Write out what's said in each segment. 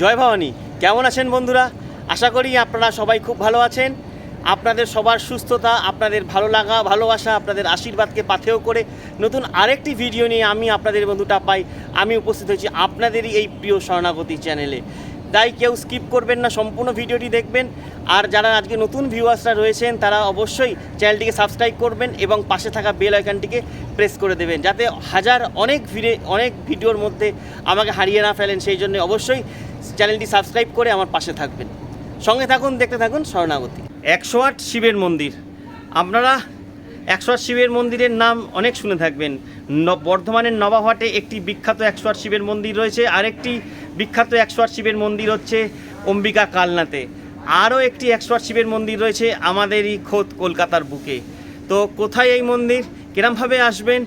জয় ভবানী, কেমন আছেন বন্ধুরা? আশা করি আপনারা সবাই খুব ভালো আছেন। আপনাদের সবার সুস্থতা, আপনাদের ভালো লাগা, ভালোবাসা, আপনাদের আশীর্বাদকে পাথেয় করে নতুন আরেকটি ভিডিও নিয়ে আমি আপনাদের বন্ধুটা পাই। আমি উপস্থিত হয়েছি আপনাদেরই এই প্রিয় শরণাগতি চ্যানেলে। তাই কেউ স্কিপ করবেন না, সম্পূর্ণ ভিডিওটি দেখবেন। আর যারা আজকে নতুন ভিউয়ার্সরা রয়েছেন, তারা অবশ্যই চ্যানেলটিকে সাবস্ক্রাইব করবেন এবং পাশে থাকা বেল আইকনটিকে প্রেস করে দেবেন, যাতে হাজার অনেক ভিড়ে, অনেক ভিডিওর মধ্যে আমাকে হারিয়ে না ফেলেন। সেই জন্য অবশ্যই চ্যানেলটি সাবস্ক্রাইব করে আমার পাশে থাকবেন। সঙ্গে থাকুন, দেখতে থাকুন শরণাগতি। একশো আট শিবের মন্দির। আপনারা একশো আট শিবের মন্দিরের নাম অনেক শুনে থাকবেন। বর্ধমানের নবাবহাটে একটি বিখ্যাত একশো আট শিবের মন্দির রয়েছে। আরেকটি বিখ্যাত একশো আট শিবের মন্দির হচ্ছে অম্বিকা কালনাতে। আরও একটি একশো আট শিবের মন্দির রয়েছে আমাদেরই খোদ কলকাতার বুকে। তো কোথায় এই মন্দির? কিরমভাবে আসবেন?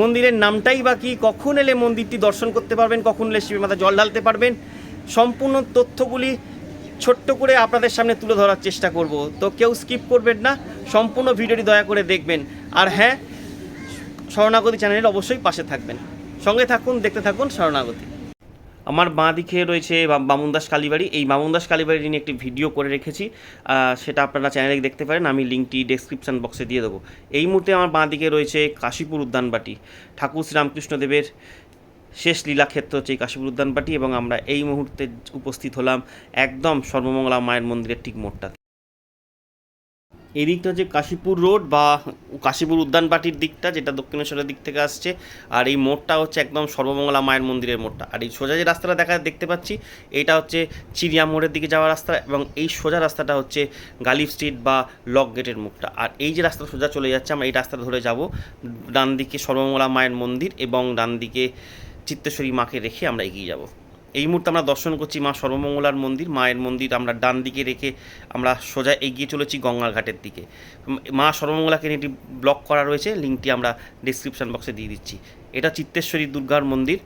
মন্দিরের নামটাই বা কি? কখন এলে মন্দিরটি দর্শন করতে পারবেন? কখন এলে শিবের মাথা জল ঢালতে পারবেন? সম্পূর্ণ তথ্যগুলি ছোট্ট করে আপনাদের সামনে তুলে ধরার চেষ্টা করব। তো কেউ স্কিপ করবেন না, সম্পূর্ণ ভিডিওটি দয়া করে দেখবেন। আর হ্যাঁ শরণাগতি চ্যানেলের অবশ্যই পাশে থাকবেন। সঙ্গে থাকুন, দেখতে থাকুন শরণাগতি। আমার বাঁ দিকে রয়েছে বামুনদাস কালীবাড়ি। এই বামুনদাস কালীবাড়ি নিয়ে একটি ভিডিও করে রেখেছি। সেটা আপনারা চ্যানেলে দেখতে পারেন। আমি লিঙ্কটি ডেসক্রিপশন বক্সে দিয়ে দেবো। এই মুহূর্তে আমার বাঁ দিকে রয়েছে কাশীপুর উদ্যানবাটি। ঠাকুর শ্রীরামকৃষ্ণদেবের শেষ লীলাক্ষেত্র হচ্ছে এই কাশীপুর উদ্যানবাটি এবং আমরা এই মুহূর্তে উপস্থিত হলাম একদম সর্বমঙ্গলা মায়ের মন্দিরের ঠিক মোড়টাতে এই দিকটা হচ্ছে কাশীপুর রোড বা কাশীপুর উদ্যানবাটির দিকটা যেটা দক্ষিণেশ্বরের দিক থেকে আসছে। আর এই মোড়টা হচ্ছে একদম সর্বমঙ্গলা মায়ের মন্দিরের মোড়টা। আর এই সোজা যে রাস্তাটা দেখা দেখতে পাচ্ছি, এটা হচ্ছে চিড়িয়া মোড়ের দিকে যাওয়ার রাস্তা এবং এই সোজা রাস্তাটা হচ্ছে গালিব স্ট্রিট বা লক গেটের মুখটা আর এই যে রাস্তা সোজা চলে যাচ্ছে, আমরা এই রাস্তা ধরে যাব ডান দিকে সর্বমঙ্গলা মায়ের মন্দির এবং ডান দিকে চিত্তেশ্বরী মাকে রেখে আমরা এগিয়ে যাব। এই মুহূর্তে আমরা দর্শন করছি মা সর্বমঙ্গলার মন্দির, মায়ের মন্দির আমরা ডান দিকে রেখে আমরা সোজা এগিয়ে চলেছি গঙ্গার ঘাটের দিকে। মা সর্বমঙ্গলাকে একটি ব্লক করা রয়েছে লিঙ্কটি আমরা ডিসক্রিপশন বক্সে দিয়ে দিচ্ছি। এটা চিত্তেশ্বরী দুর্গার মন্দির।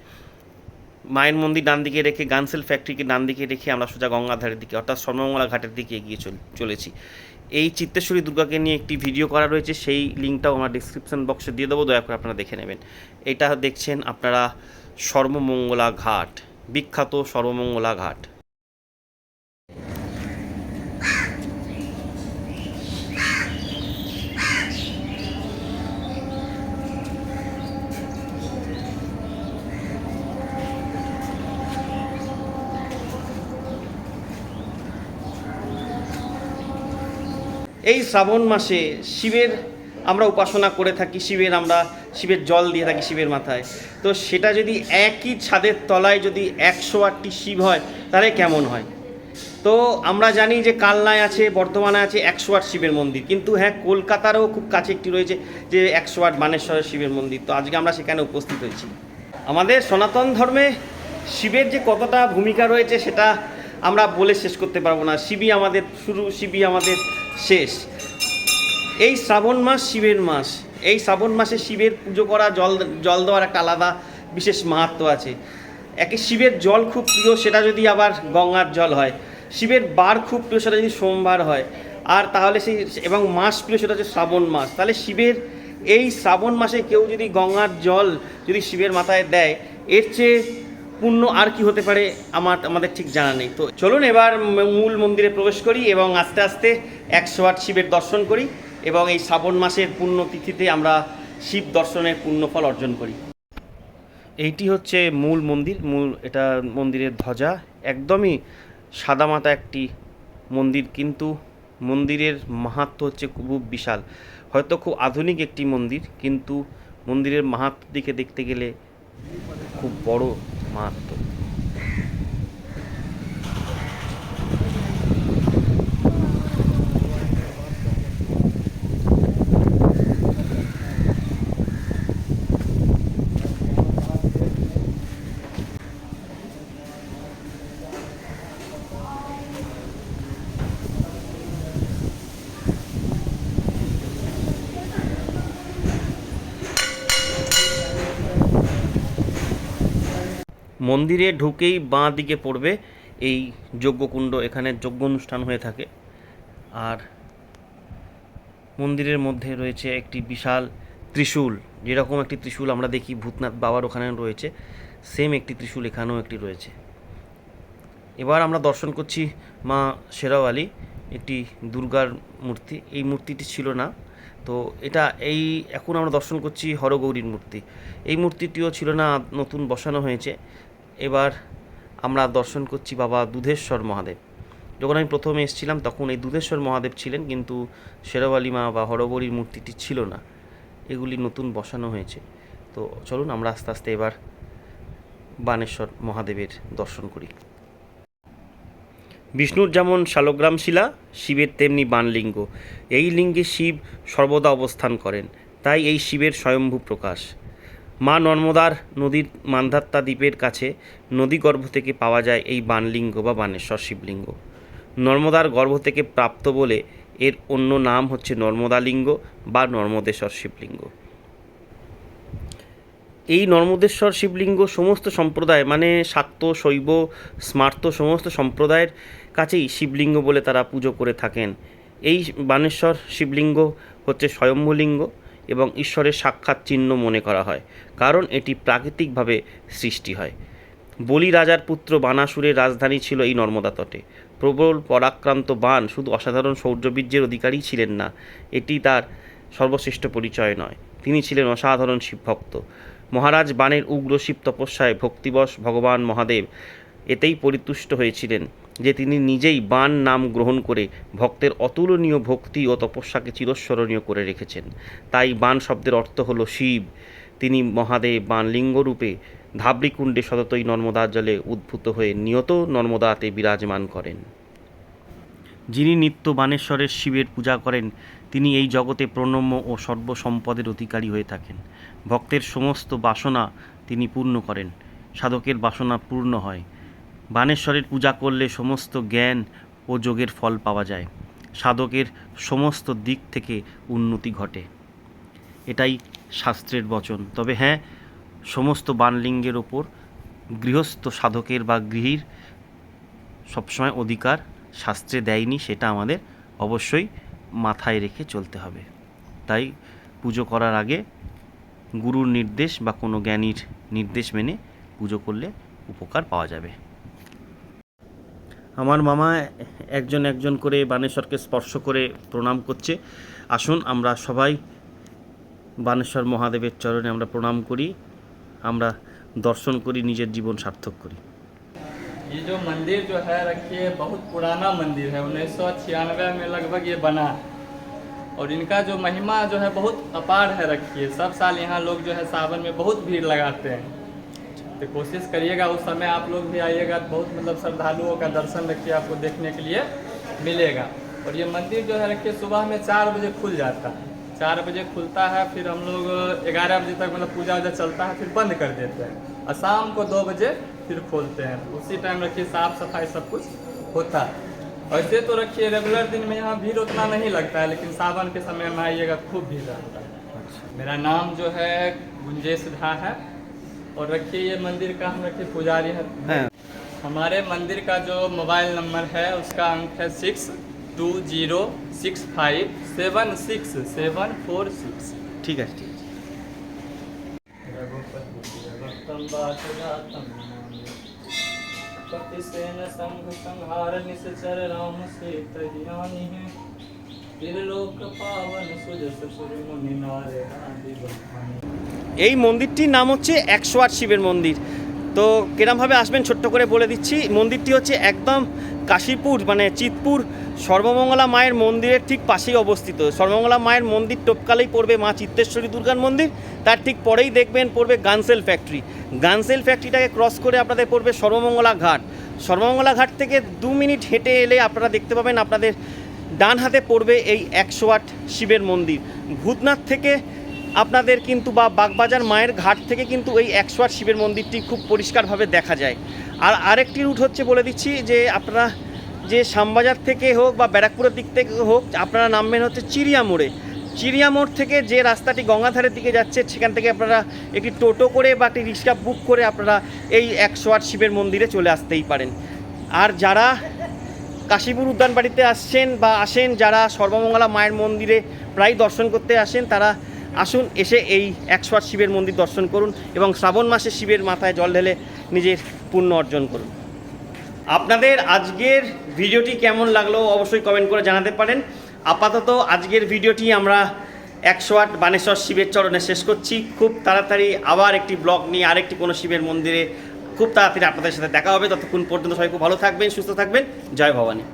মায়ের মন্দির ডান দিকে রেখে, গানসেল ফ্যাক্টরিকে ডান দিকে রেখে আমরা সোজা গঙ্গাধারের দিকে, অর্থাৎ সর্বমঙ্গলা ঘাটের দিকে এগিয়ে চল- চলেছি। এই চিত্তেশ্বরী দুর্গাকে নিয়ে একটি ভিডিও করা রয়েছে, সেই লিঙ্কটাও আমার ডিসক্রিপশন বক্সে দিয়ে দেবো, দয়া করে আপনারা দেখে নেবেন। এটা দেখছেন আপনারা সর্বমঙ্গলা ঘাট, বিখ্যাত সর্বমঙ্গলা ঘাট। এই শ্রাবণ মাসে শিবের আমরা উপাসনা করে থাকি, শিবের আমরা শিবের জল দিয়ে থাকি শিবের মাথায়। তো সেটা যদি একই ছাদের তলায় যদি একশো আটটি শিব হয়, তাহলে কেমন হয়? তো আমরা জানি যে কালনায় আছে, বর্ধমানে আছে একশো আট শিবের মন্দির। কিন্তু হ্যাঁ কলকাতারও খুব কাছে একটি রয়েছে যে একশো আট বানেশ্বরের শিবের মন্দির। তো আজকে আমরা সেখানে উপস্থিত হয়েছি। আমাদের সনাতন ধর্মে শিবের যে কতটা ভূমিকা রয়েছে, সেটা আমরা বলে শেষ করতে পারব না। শিবই আমাদের শুরু, শিবই আমাদের শেষ। এই শ্রাবণ মাস শিবের মাস। এই শ্রাবণ মাসে শিবের পুজো করা, জল জল দেওয়ার একটা আলাদা বিশেষ মাহাত্ম আছে। একে শিবের জল খুব প্রিয়, সেটা যদি আবার গঙ্গার জল হয়। শিবের বার খুব প্রিয়, সেটা যদি সোমবার হয়। আর তাহলে সেই, এবং মাস প্রিয়, সেটা হচ্ছে শ্রাবণ মাস। তাহলে শিবের এই শ্রাবণ মাসে কেউ যদি গঙ্গার জল যদি শিবের মাথায় দেয়, এর চেয়ে পুণ্য আর কি হতে পারে আমার, আমাদের ঠিক জানা নেই। তো চলুন এবার মূল মন্দিরে প্রবেশ করি এবং আস্তে আস্তে একশো আট শিবের দর্শন করি। এবং এই শ্রাবণ মাসের পুণ্য তিথিতে আমরা শিব দর্শনের পুণ্যফল অর্জন করি। এইটি হচ্ছে মূল মন্দির, মূল এটা মন্দিরের ধ্বজা। একদমই সাদামাটা একটি মন্দির, কিন্তু মন্দিরের মাহাত্ম হচ্ছে খুব বিশাল। হয়তো খুব আধুনিক একটি মন্দির, কিন্তু মন্দিরের মাহাত্ম দিকে দেখতে গেলে খুব বড় মাহাত্ম। মন্দিরে ঢুকেই বাঁ দিকে পড়বে এই যজ্ঞকুণ্ড, এখানে যজ্ঞ অনুষ্ঠান হয়ে থাকে। আর মন্দিরের মধ্যে রয়েছে একটি বিশাল ত্রিশূল, যেরকম একটি ত্রিশূল আমরা দেখি, ভূতনাথ বাবার ওখানে রয়েছে, সেম একটি ত্রিশূল এখানেও একটি রয়েছে। এবার আমরা দর্শন করছি মা শেরাওয়ালি, একটি দুর্গার মূর্তি। এই মূর্তিটি ছিল না, তো এটা এই, এখন আমরা দর্শন করছি হরগৌরীর মূর্তি। এই মূর্তিটিও ছিল না, নতুন বসানো হয়েছে। এবার আমরা দর্শন করছি বাবা দুধেশ্বর মহাদেব। যখন আমি প্রথমে এসেছিলাম, তখন এই দুধেশ্বর মহাদেব ছিলেন, কিন্তু শেরাওয়ালি মা বা হরগৌরীর মূর্তিটি ছিল না। এগুলি নতুন বসানো হয়েছে। তো চলুন, আমরা আস্তে আস্তে এবার বানেশ্বর মহাদেবের দর্শন করি। বিষ্ণুর যেমন শালগ্রাম শিলা, শিবের তেমনি বানলিঙ্গ এই লিঙ্গে শিব সর্বদা অবস্থান করেন। তাই এই শিবের স্বয়ম্ভূ প্রকাশ। মা নর্মদার নদীর মান্ধাত্তা দ্বীপের কাছে নদীগর্ভ থেকে পাওয়া যায় এই বানলিঙ্গ বা বানেশ্বর শিবলিঙ্গ। নর্মদার গর্ভ থেকে প্রাপ্ত বলে এর অন্য নাম হচ্ছে নর্মদা লিঙ্গ বা নর্মদেশ্বর শিবলিঙ্গ। এই নর্মদেশ্বর শিবলিঙ্গ সমস্ত সম্প্রদায় মানে শাক্ত, শৈব, স্মার্ত সমস্ত সম্প্রদায়ের কাছেই শিবলিঙ্গ বলে তারা পুজো করে থাকেন। এই বানেশ্বর শিবলিঙ্গ হচ্ছে স্বয়ম্ভলিঙ্গ। এবং ঈশ্বরের সাক্ষাৎ চিহ্ন মনে করা হয়, কারণ এটি প্রাকৃতিকভাবে সৃষ্টি হয়। বলি রাজার পুত্র বানাসুরের রাজধানী ছিল এই নর্মদা তটে প্রবল পরাক্রান্ত বান শুধু অসাধারণ শৌর্যবীর্যের অধিকারী ছিলেন না, এটি তার সর্বশ্রেষ্ঠ পরিচয় নয়। তিনি ছিলেন অসাধারণ শিবভক্ত। মহারাজ বাণের উগ্র শিব তপস্যায় ভক্তিবশ ভগবান মহাদেব এতেই পরিতুষ্ট হয়েছিলেন। যে তিনি নিজেই বাণ নাম গ্রহণ করে ভক্তের অতুলনীয় ভক্তি ও তপস্যাকে চিরস্মরণীয় করে রেখেছেন। তাই বান শব্দের অর্থ হল শিব। তিনি মহাদেব বাণলিঙ্গ রূপে ধাবরিকুণ্ডে সততই নর্মদার জলে উদ্ভূত হয়ে নিয়ত নর্মদাতে বিরাজমান করেন। যিনি নিত্য বানেশ্বরের শিবের পূজা করেন, তিনি এই জগতে প্রণম্য ও সর্বসম্পদের অধিকারী হয়ে থাকেন। ভক্তের সমস্ত বাসনা তিনি পূর্ণ করেন। সাধকের বাসনা পূর্ণ হয়। বানেশ্বরের পূজা করলে সমস্ত জ্ঞান ও যোগের ফল পাওয়া যায়। সাধকের সমস্ত দিক থেকে উন্নতি ঘটে। এটাই শাস্ত্রের বচন। তবে হ্যাঁ সমস্ত বানলিঙ্গের ওপর গৃহস্থ সাধকের বা গৃহীর সবসময় অধিকার শাস্ত্রে দেয়নি, সেটা আমাদের অবশ্যই মাথায় রেখে চলতে হবে। তাই পুজো করার আগে গুরুর নির্দেশ বা কোনো জ্ঞানীর নির্দেশ মেনে পুজো করলে উপকার পাওয়া যাবে। আমার মামা একজন একজন করে বানেশ্বরকে স্পর্শ করে প্রণাম করছে আসুন আমরা সবাই বানেশ্বর মহাদেবের চরণে আমরা প্রণাম করি আমরা দর্শন করি নিজের জীবন সার্থক করি ये जो मंदिर जो है रखिए बहुत पुराना मंदिर है उन्नीस सौ छियानवे में लगभग ये बना और इनका जो महिमा जो है बहुत अपार है रखिए सब साल यहाँ लोग जो है सावन में बहुत भीड़ लगाते हैं तो कोशिश करिएगा उस समय आप लोग भी आइएगा बहुत मतलब श्रद्धालुओं का दर्शन रखिए आपको देखने के लिए मिलेगा। और ये मंदिर जो है रखिए सुबह में चार बजे खुल जाता है। चार बजे खुलता है फिर हम लोग ग्यारह बजे तक मतलब पूजा वूजा चलता है फिर बंद कर देते हैं। और शाम को दो बजे फिर खोलते हैं। तो उसी टाइम रखिए साफ़ सफ़ाई सब कुछ होता है। वैसे तो रखिए रेगुलर दिन में यहाँ भीड़ उतना नहीं लगता है लेकिन सावन के समय में आइएगा खूब भीड़ रहता है। मेरा नाम जो है गुंजेश झा है। और रखिए ये मंदिर का हम रखिए पुजारी है। हाँ। हमारे मंदिर का जो मोबाइल नंबर है उसका अंक है six two zero six five seven six seven four six ठीक है ठीक पावन सुजस मुनि नारे आदि এই মন্দিরটির নাম হচ্ছে একশো আট শিবের মন্দির। তো কিরমভাবে আসবেন ছোট্ট করে বলে দিচ্ছি, মন্দিরটি হচ্ছে একদম কাশীপুর মানে চিতপুর সর্বমঙ্গলা মায়ের মন্দিরের ঠিক পাশেই অবস্থিত। সর্বমঙ্গলা মায়ের মন্দির টোপকালেই পড়বে মা চিত্তেশ্বরী দুর্গার মন্দির, তার ঠিক পরেই দেখবেন পড়বে গানসেল ফ্যাক্টরি। গানসেল ফ্যাক্টরিটাকে ক্রস করে আপনাদের পড়বে সর্বমঙ্গলা ঘাট। সর্বমঙ্গলা ঘাট থেকে দু মিনিট হেঁটে এলে আপনারা দেখতে পাবেন আপনাদের ডান হাতে পড়বে এই একশো আট শিবের মন্দির। ভূতনাথ থেকে আপনাদের কিন্তু বা বাগবাজার মায়ের ঘাট থেকে কিন্তু এই একশো আট শিবের মন্দিরটি খুব পরিষ্কারভাবে দেখা যায়। আর আরেকটি রুট হচ্ছে বলে দিচ্ছি যে আপনারা যে শ্যামবাজার থেকে হোক বা ব্যারাকপুরের দিক থেকে হোক, আপনারা নামবেন হচ্ছে চিড়িয়া মোড়ে। চিড়িয়া মোড় থেকে যে রাস্তাটি গঙ্গাধারের দিকে যাচ্ছে, সেখান থেকে আপনারা একটি টোটো করে বা একটি রিক্সা বুক করে আপনারা এই একশো আট শিবের মন্দিরে চলে আসতেই পারেন। আর যারা কাশীপুর উদ্যানবাড়িতে আসছেন বা আসেন, যারা সর্বমঙ্গলা মায়ের মন্দিরে প্রায় দর্শন করতে আসেন, তারা আসুন, এসে এই একশো আট শিবের মন্দির দর্শন করুন এবং শ্রাবণ মাসে শিবের মাথায় জল ঢেলে নিজের পুণ্য অর্জন করুন। আপনাদের আজকের ভিডিওটি কেমন লাগল অবশ্যই কমেন্ট করে জানাতে পারেন। আপাতত আজকের ভিডিওটি আমরা একশো আট বানেশ্বর শিবের চরণে শেষ করছি। খুব তাড়াতাড়ি আবার একটি ব্লগ নিয়ে আরেকটি কোনো শিবের মন্দিরে খুব তাড়াতাড়ি আপনাদের সাথে দেখা হবে। ততক্ষণ পর্যন্ত সবাই খুব ভালো থাকবেন, সুস্থ থাকবেন। জয় ভবানী।